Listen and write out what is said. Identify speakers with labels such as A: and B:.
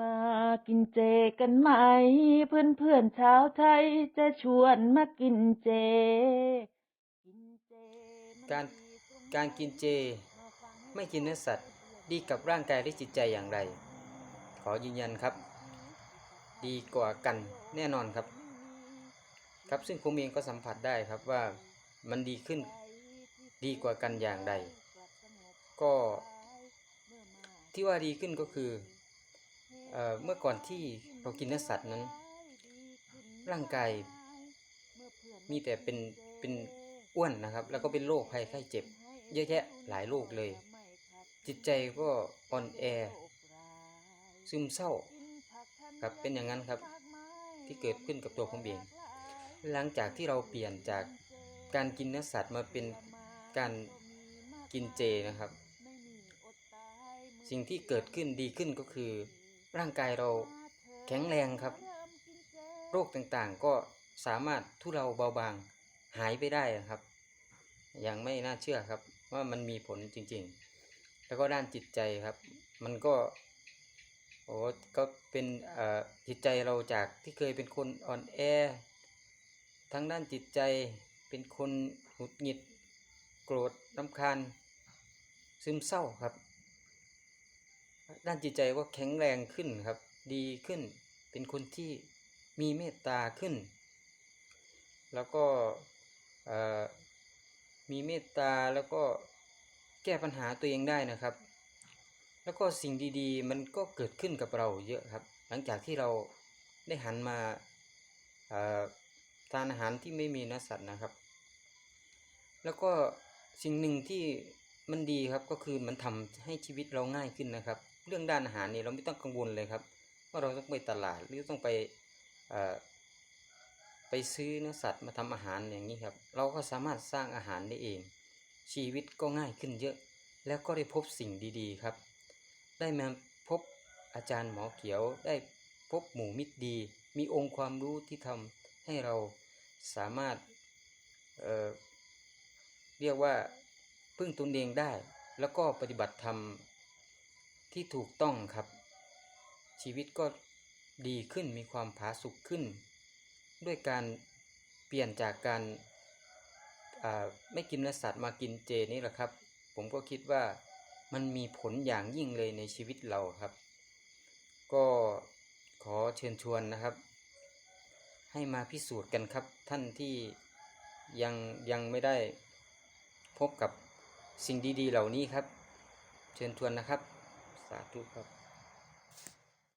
A: มากินเจกันไหม เพื่อนเพื่อนชาวไทยจะชวนมากินเจ กินเจ
B: การการกินเจ ไม่กินเนื้อสัตว์ ดีกับร่างกายและจิตใจอย่างไร ขอยืนยันครับ ดีกว่ากันแน่นอนครับ ครับซึ่งผมเองก็สัมผัสได้ครับว่ามันดีขึ้นดีกว่ากันอย่างใด ก็ที่ว่าดีขึ้นก็คือ เมื่อก่อนที่เรากินเนื้อสัตว์นั้น ร่างกายมีแต่เป็นเป็นอ้วนนะครับ แล้วก็เป็นโรคภัยไข้เจ็บ เยอะแยะหลายโรคเลย จิตใจก็อ่อนแอ ซึมเศร้าครับเป็นอย่างนั้นครับที่เกิดขึ้นกับตัวผมเอง หลังจากที่เราเปลี่ยนจากการกินเนื้อสัตว์มาเป็นการกินเจนะครับ สิ่งที่เกิดขึ้นดีขึ้นก็คือ ร่างกายเราแข็งแรงครับ โรคต่างๆก็สามารถทุเลาเบาบางหายไปได้ครับ อย่างไม่น่าเชื่อครับว่ามันมีผลจริงๆ แล้วก็ด้านจิตใจครับ มันก็โอ้ก็เป็นจิตใจเราจากที่เคยเป็นคนอ่อนแอ ทั้งด้านจิตใจเป็นคนหงุดหงิด โกรธรำคาญ ซึมเศร้าครับ ด้านจิตใจก็แข็งแรงขึ้นครับ ดีขึ้น เป็นคนที่มีเมตตาขึ้น แล้วก็มีเมตตาแล้วก็แก้ปัญหาตัวเองได้นะครับ แล้วก็สิ่งดีๆ มันก็เกิดขึ้นกับเราเยอะครับ หลังจากที่เราได้หันมาทานอาหารที่ไม่มีเนื้อสัตว์นะครับ แล้วก็สิ่งหนึ่งที่มันดีครับก็คือมันทำให้ชีวิตเราง่ายขึ้นนะครับ เรื่องด้านอาหารนี่เราไม่ต้องกังวลเลยครับ ว่าเราต้องไปตลาดหรือต้องไปไปซื้อเนื้อสัตว์มาทำอาหารอย่างนี้ครับ เราก็สามารถสร้างอาหารได้เอง ชีวิตก็ง่ายขึ้นเยอะ แล้วก็ได้พบสิ่งดีๆครับ ได้มาพบอาจารย์หมอเขียวได้พบหมู่มิตรดี มีองค์ความรู้ที่ทำให้เราสามารถเเรียกว่าพึ่งตนเองได้ แล้วก็ปฏิบัติธรรม ที่ถูกต้องครับ ชีวิตก็ดีขึ้นมีความผาสุกขึ้น ด้วยการเปลี่ยนจากการไม่กินเนื้อสัตว์มากินเจนี่แหละครับ ผมก็คิดว่ามันมีผลอย่างยิ่งเลยในชีวิตเราครับ ก็ขอเชิญชวนนะครับ ให้มาพิสูจน์กันครับ ท่านที่ยังยังไม่ได้พบกับสิ่งดีๆ เหล่านี้ครับ เชิญชวนนะครับ สาธุครับ